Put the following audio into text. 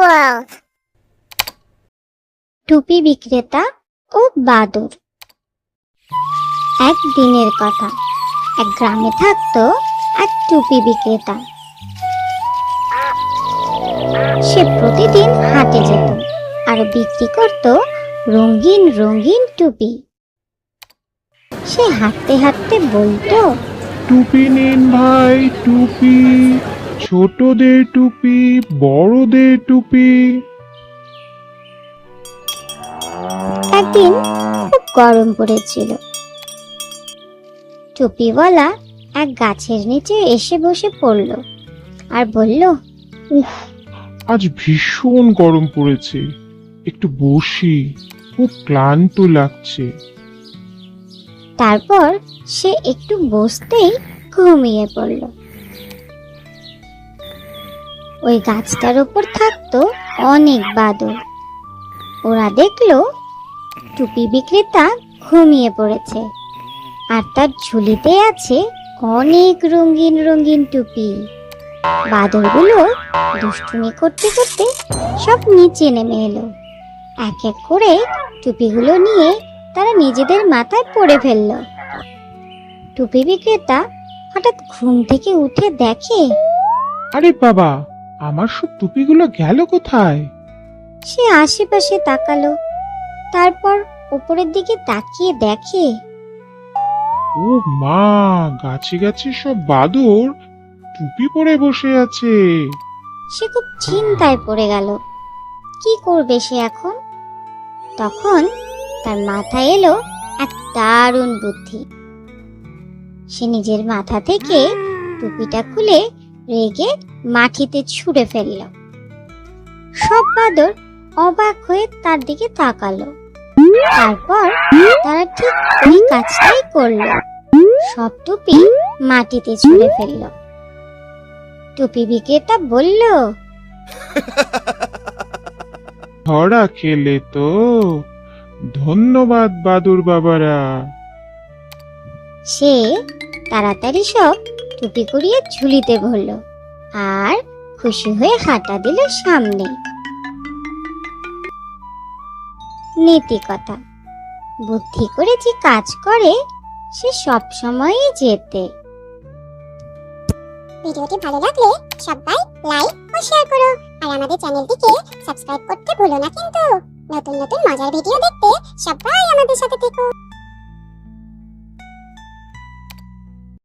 world. টুপি বিক্রেতা ও বাদর। এক দিনের কথা, এক গ্রামে থাকতো এক টুপি বিক্রেতা। সে প্রতিদিন হাটে যেত আর বিক্রি করত রঙিন রঙিন টুপি। সে হাঁটতে হাঁটতে বলতো, টুপি নিন ভাই, টুপি। ছোটদের টুপি বড়দের টুপি। একদিন খুব গরম পড়েছিল। টুপিওয়ালা এক গাছের নিচে এসে বসে পড়ল আর বলল উফ আজ ভীষণ গরম পড়েছে। একটু বসি খুব ক্লান্ত লাগছে। তারপর সে একটু বসতেই ঘুমিয়ে পড়ল। ওই গাছটার ওপর থাকতো অনেক বাদর। ওরা দেখল টুপি বিক্রেতা ঘুমিয়ে পড়েছে আর তার ঝুলিতে আছে অনেক রঙিন রঙিন টুপি। বাদরগুলো দুষ্টুমি করতে করতে সব নিচে নেমে এলো। এক এক করে টুপিগুলো নিয়ে তারা নিজেদের মাথায় পড়ে ফেলল। টুপি বিক্রেতা হঠাৎ ঘুম থেকে উঠে দেখে, আরে বাবা আমার সব টুপিগুলো গেল কোথায়? সে আশেপাশে তাকালো তারপর উপরের দিকে তাকিয়ে দেখে। ও মা গাছে গাছে সব বাদর টুপি পরে বসে আছে। সে খুব চিন্তায় পড়ে গেল কি করবে সে এখন? তখন তার মাথায় এলো এক দারুণ বুদ্ধি। সে নিজের মাথা থেকে টুপিটা খুলে রেগে মাটিতে ছুঁড়ে ফেলল। সব বাদর অবাক হয়ে তার দিকে তাকালো। তারপর তারা ঠিক ওই কাজটাই করল। সব টুপি মাটিতে ছুঁড়ে ফেলল। টুপি বিক্রেতা বলল ধরা খেলে তো। ধন্যবাদ বাদুর বাবারা। সে তাড়াতাড়ি সব টুপি করিয়ে ঝুলিতে ভরল আর খুশি হয়ে হাঁটা দিল সামনে। নীতি কথা। বুদ্ধি করে যে কাজ করে, সে সব সময়ই জেতে ভিডিওটি ভালো লাগলে সবাই লাইক ও শেয়ার করো। আর আমাদের চ্যানেলটিকে সাবস্ক্রাইব করতে ভুলো না কিন্তু। নতুন নতুন মজার ভিডিও দেখতে সবাই আমাদের সাথে থেকো।